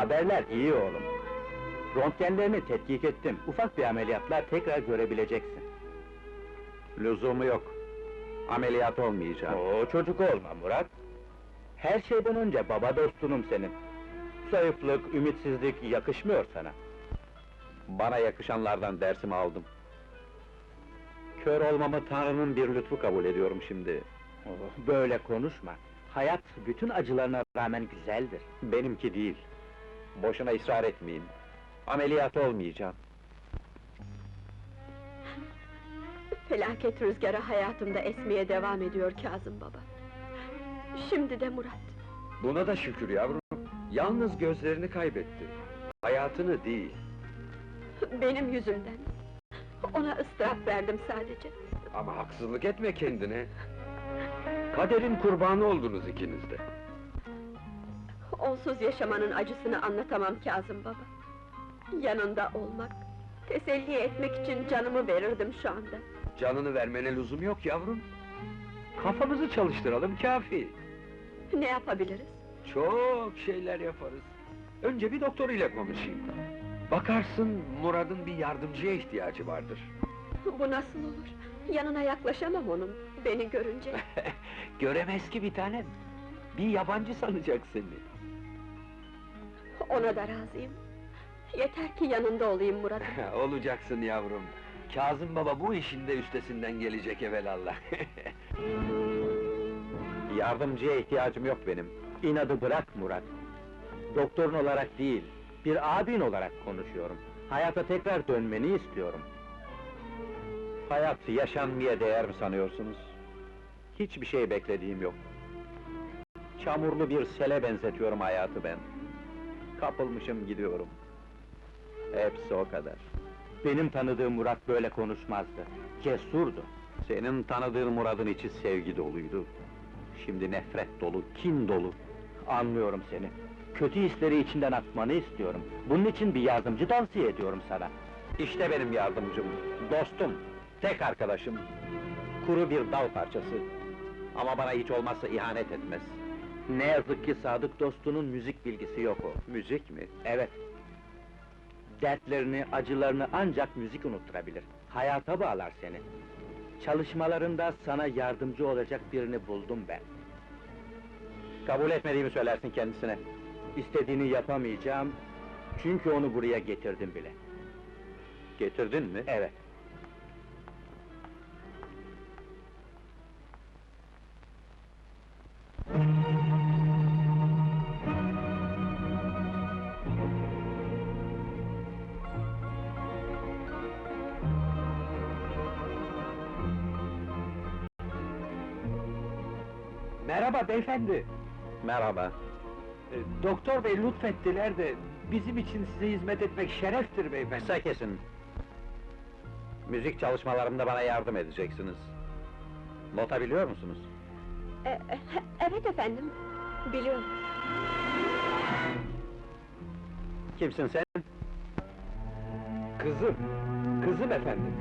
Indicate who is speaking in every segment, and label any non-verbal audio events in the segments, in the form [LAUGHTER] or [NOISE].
Speaker 1: Haberler iyi oğlum. Röntgenlerini tetkik ettim. Ufak bir ameliyatla tekrar görebileceksin.
Speaker 2: Lüzumu yok. Ameliyat olmayacağım.
Speaker 1: Oo çocuk olma Murat. Her şeyden önce baba dostunum senin. Zayıflık, ümitsizlik yakışmıyor sana.
Speaker 2: Bana yakışanlardan dersimi aldım. Kör olmamı Tanrı'nın bir lütfu kabul ediyorum şimdi.
Speaker 1: Böyle konuşma. Hayat bütün acılarına rağmen güzeldir.
Speaker 2: Benimki değil. Boşuna ısrar etmeyin. Ameliyat olmayacağım.
Speaker 3: Felaket rüzgarı hayatımda esmeye devam ediyor Kazım baba. Şimdi de Murat.
Speaker 4: Buna da şükür yavrum. Yalnız gözlerini kaybetti. Hayatını değil.
Speaker 3: Benim yüzümden. Ona ıstırap verdim sadece.
Speaker 4: Ama haksızlık etme kendine. Kaderin kurbanı oldunuz ikiniz de.
Speaker 3: Onsuz yaşamanın acısını anlatamam Kazım baba. Yanında olmak, teselli etmek için canımı verirdim şu anda.
Speaker 4: Canını vermene lüzum yok yavrum. Kafamızı çalıştıralım kafi.
Speaker 3: Ne yapabiliriz?
Speaker 4: Çok şeyler yaparız. Önce bir doktor ile konuşayım. Bakarsın Murad'ın bir yardımcıya ihtiyacı vardır.
Speaker 3: Bu nasıl olur? Yanına yaklaşamam onun, beni görünce. [LAUGHS]
Speaker 4: Göremez ki bir tanem. Bir yabancı sanacak seni.
Speaker 3: Ona da razıyım. Yeter ki yanında olayım Murat'ın. [LAUGHS]
Speaker 4: Olacaksın yavrum. Kazım baba bu işin de üstesinden gelecek evelallah. [LAUGHS]
Speaker 2: Yardımcıya ihtiyacım yok benim.
Speaker 1: İnadı bırak Murat. Doktorun olarak değil, bir abin olarak konuşuyorum. Hayata tekrar dönmeni istiyorum.
Speaker 2: Hayat yaşanmaya değer mi sanıyorsunuz? Hiçbir şey beklediğim yok. Çamurlu bir sele benzetiyorum hayatı ben. Kapılmışım gidiyorum. Hepsi o kadar.
Speaker 1: Benim tanıdığım Murat böyle konuşmazdı. Cesurdu.
Speaker 2: Senin tanıdığın Murad'ın içi sevgi doluydu. Şimdi nefret dolu, kin dolu.
Speaker 1: Anlıyorum seni. Kötü hisleri içinden atmanı istiyorum. Bunun için bir yardımcı tavsiye ediyorum sana.
Speaker 2: İşte benim yardımcım, dostum, tek arkadaşım. Kuru bir dal parçası. Ama bana hiç olmazsa ihanet etmez.
Speaker 1: Ne yazık ki sadık dostunun müzik bilgisi yok o.
Speaker 2: Müzik mi?
Speaker 1: Evet. Dertlerini, acılarını ancak müzik unutturabilir. Hayata bağlar seni. Çalışmalarında sana yardımcı olacak birini buldum ben.
Speaker 2: Kabul etmediğimi söylersin kendisine.
Speaker 1: İstediğini yapamayacağım, çünkü onu buraya getirdim bile.
Speaker 2: Getirdin mi?
Speaker 1: Evet.
Speaker 5: Beyefendi.
Speaker 2: Merhaba.
Speaker 5: Ee, Doktor bey lütfettiler de bizim için size hizmet etmek şereftir beyefendi.
Speaker 2: Kısa kesin. Müzik çalışmalarımda bana yardım edeceksiniz. Nota biliyor musunuz?
Speaker 3: E, e, [LAUGHS] evet efendim, biliyorum.
Speaker 2: Kimsin sen?
Speaker 5: Kızım, kızım efendim.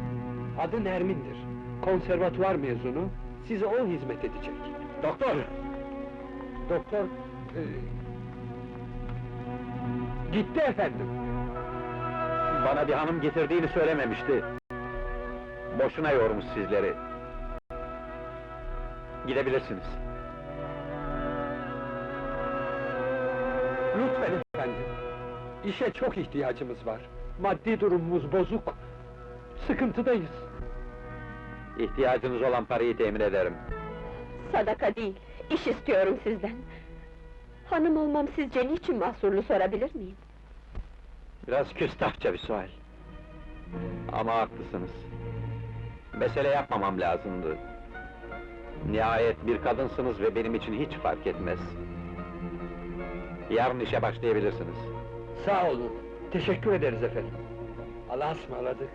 Speaker 5: Adı Nermin'dir. Konservatuvar mezunu. Size o hizmet edecek.
Speaker 2: Doktor!
Speaker 5: Doktor... e, gitti efendim.
Speaker 2: Bana bir hanım getirdiğini söylememişti. Boşuna yormuş sizleri. Gidebilirsiniz.
Speaker 5: Lütfen efendim. İşe çok ihtiyacımız var. Maddi durumumuz bozuk. Sıkıntıdayız.
Speaker 2: İhtiyacınız olan parayı temin ederim.
Speaker 3: Sadaka değil, iş istiyorum sizden. Hanım olmam sizce niçin mahsurlu sorabilir miyim?
Speaker 2: Biraz küstahça bir sual. Ama haklısınız. Mesele yapmamam lazımdı. Nihayet bir kadınsınız ve benim için hiç fark etmez. Yarın işe başlayabilirsiniz.
Speaker 5: Sağ olun. Teşekkür ederiz efendim. Allah'a ısmarladık.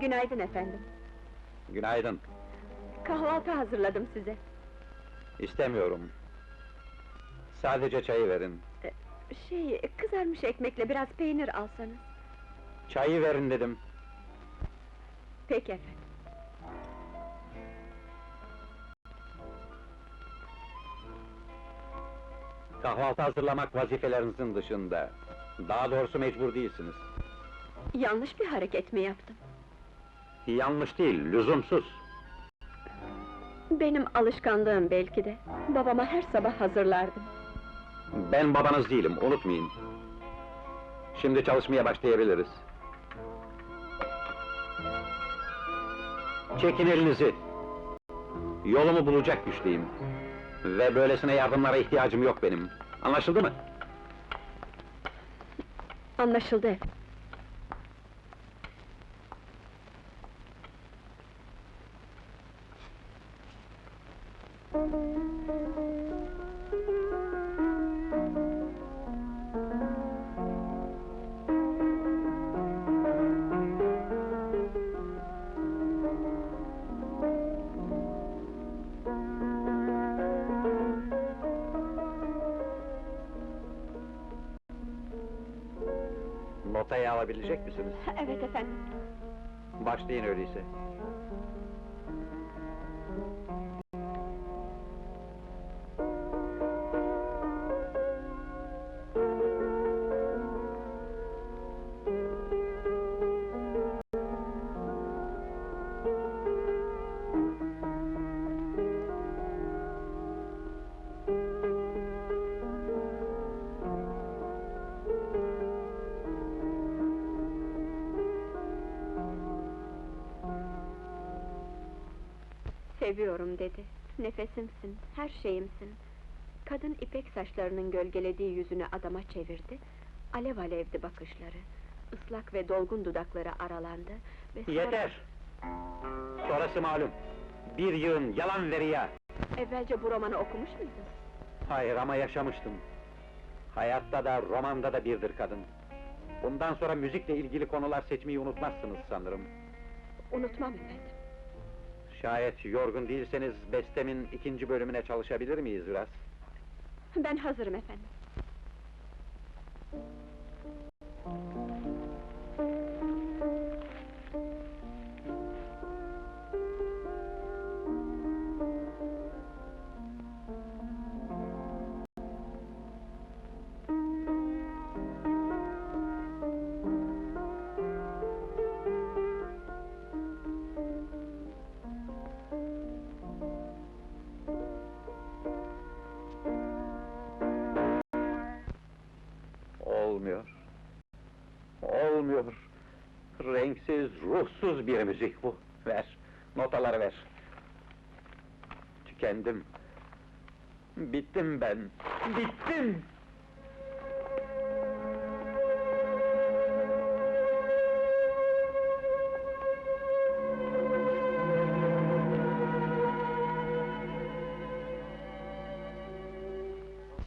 Speaker 3: Günaydın efendim.
Speaker 2: Günaydın.
Speaker 3: Kahvaltı hazırladım size.
Speaker 2: İstemiyorum. Sadece çayı verin.
Speaker 3: Şey, kızarmış ekmekle biraz peynir alsanız.
Speaker 2: Çayı verin dedim.
Speaker 3: Peki efendim.
Speaker 2: Kahvaltı hazırlamak vazifelerinizin dışında. Daha doğrusu mecbur değilsiniz.
Speaker 3: Yanlış bir hareket mi yaptım?
Speaker 2: Yanlış değil, lüzumsuz.
Speaker 3: Benim alışkanlığım belki de. Babama her sabah hazırlardım.
Speaker 2: Ben babanız değilim, unutmayın. Şimdi çalışmaya başlayabiliriz. Çekin elinizi. Yolumu bulacak güçteyim. Ve böylesine yardımlara ihtiyacım yok benim. Anlaşıldı mı?
Speaker 3: Anlaşıldı efendim.
Speaker 2: Alabilecek misiniz?
Speaker 3: Evet efendim.
Speaker 2: Başlayın öyleyse.
Speaker 3: Seviyorum dedi. Nefesimsin, her şeyimsin. Kadın ipek saçlarının gölgelediği yüzünü adama çevirdi. Alev alevdi bakışları. Islak ve dolgun dudakları aralandı ve sonra-
Speaker 2: Yeter! Sonrası malum. Bir yığın yalan ve riya.
Speaker 3: Evvelce bu romanı okumuş muydun?
Speaker 2: Hayır ama yaşamıştım. Hayatta da, romanda da birdir kadın. Bundan sonra müzikle ilgili konular seçmeyi unutmazsınız sanırım.
Speaker 3: Unutmam efendim.
Speaker 2: Şayet yorgun değilseniz, bestemin ikinci bölümüne çalışabilir miyiz biraz?
Speaker 3: Ben hazırım efendim.
Speaker 2: Olmuyor. Olmuyor. Renksiz, ruhsuz bir müzik bu. Ver, notaları ver. Tükendim. Bittim ben. Bittim!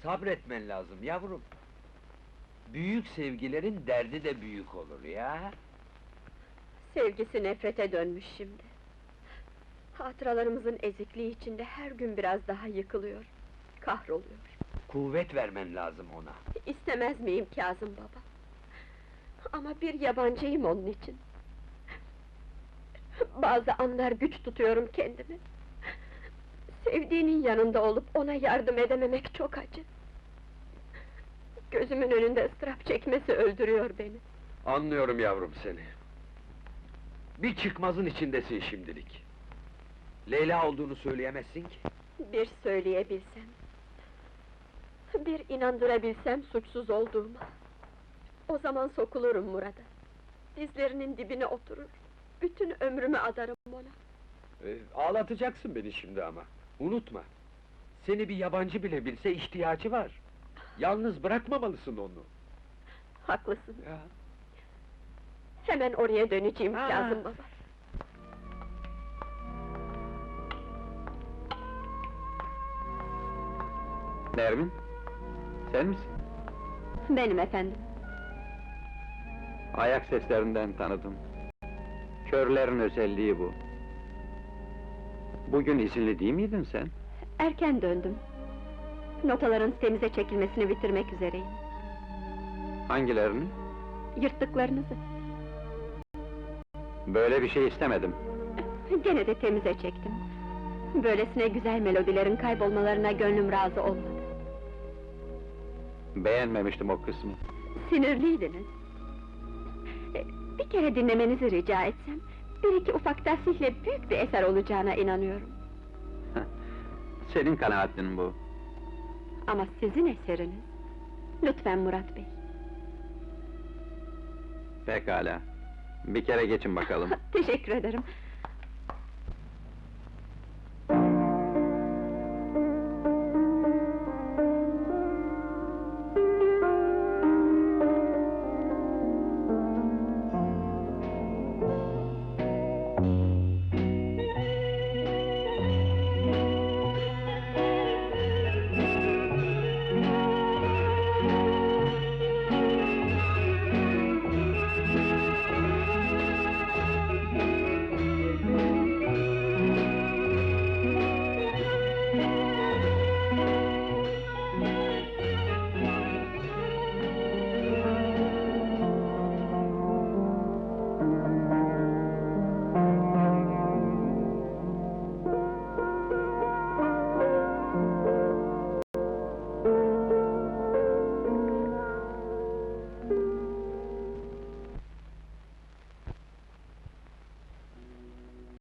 Speaker 4: Sabretmen lazım yavrum. Büyük sevgilerin derdi de büyük olur ya.
Speaker 3: Sevgisi nefrete dönmüş şimdi. Hatıralarımızın ezikliği içinde her gün biraz daha yıkılıyor. Kahroluyor.
Speaker 4: Kuvvet vermen lazım ona.
Speaker 3: İstemez miyim Kazım baba? Ama bir yabancıyım onun için. Bazı anlar güç tutuyorum kendimi. Sevdiğinin yanında olup ona yardım edememek çok acı. Gözümün önünde ıstırap çekmesi öldürüyor beni.
Speaker 4: Anlıyorum yavrum seni. Bir çıkmazın içindesin şimdilik. Leyla olduğunu söyleyemezsin ki.
Speaker 3: Bir söyleyebilsem... Bir inandırabilsem suçsuz olduğumu... O zaman sokulurum Murat'a. Dizlerinin dibine oturur. Bütün ömrümü adarım ona.
Speaker 4: Ee, ağlatacaksın beni şimdi ama. Unutma. Seni bir yabancı bile bilse ihtiyacı var. Yalnız bırakmamalısın onu.
Speaker 3: Haklısın.
Speaker 4: Ya.
Speaker 3: Hemen oraya döneceğim
Speaker 4: Ha.
Speaker 3: Kazım baba.
Speaker 2: Nermin? Sen misin?
Speaker 3: Benim efendim.
Speaker 2: Ayak seslerinden tanıdım. Körlerin özelliği bu. Bugün izinli değil miydin sen?
Speaker 3: Erken döndüm. Notaların temize çekilmesini bitirmek üzereyim.
Speaker 2: Hangilerini?
Speaker 3: Yırttıklarınızı.
Speaker 2: Böyle bir şey istemedim. [LAUGHS]
Speaker 3: Gene de temize çektim. Böylesine güzel melodilerin kaybolmalarına gönlüm razı olmadı.
Speaker 2: Beğenmemiştim o kısmı.
Speaker 3: Sinirliydiniz. E, Bir kere dinlemenizi rica etsem, bir iki ufak tahsihle büyük bir eser olacağına inanıyorum.
Speaker 2: Senin kanaatin bu.
Speaker 3: Ama sizin eseriniz. Lütfen Murat Bey.
Speaker 2: Pekala. Bir kere geçin bakalım. [LAUGHS]
Speaker 3: Teşekkür ederim.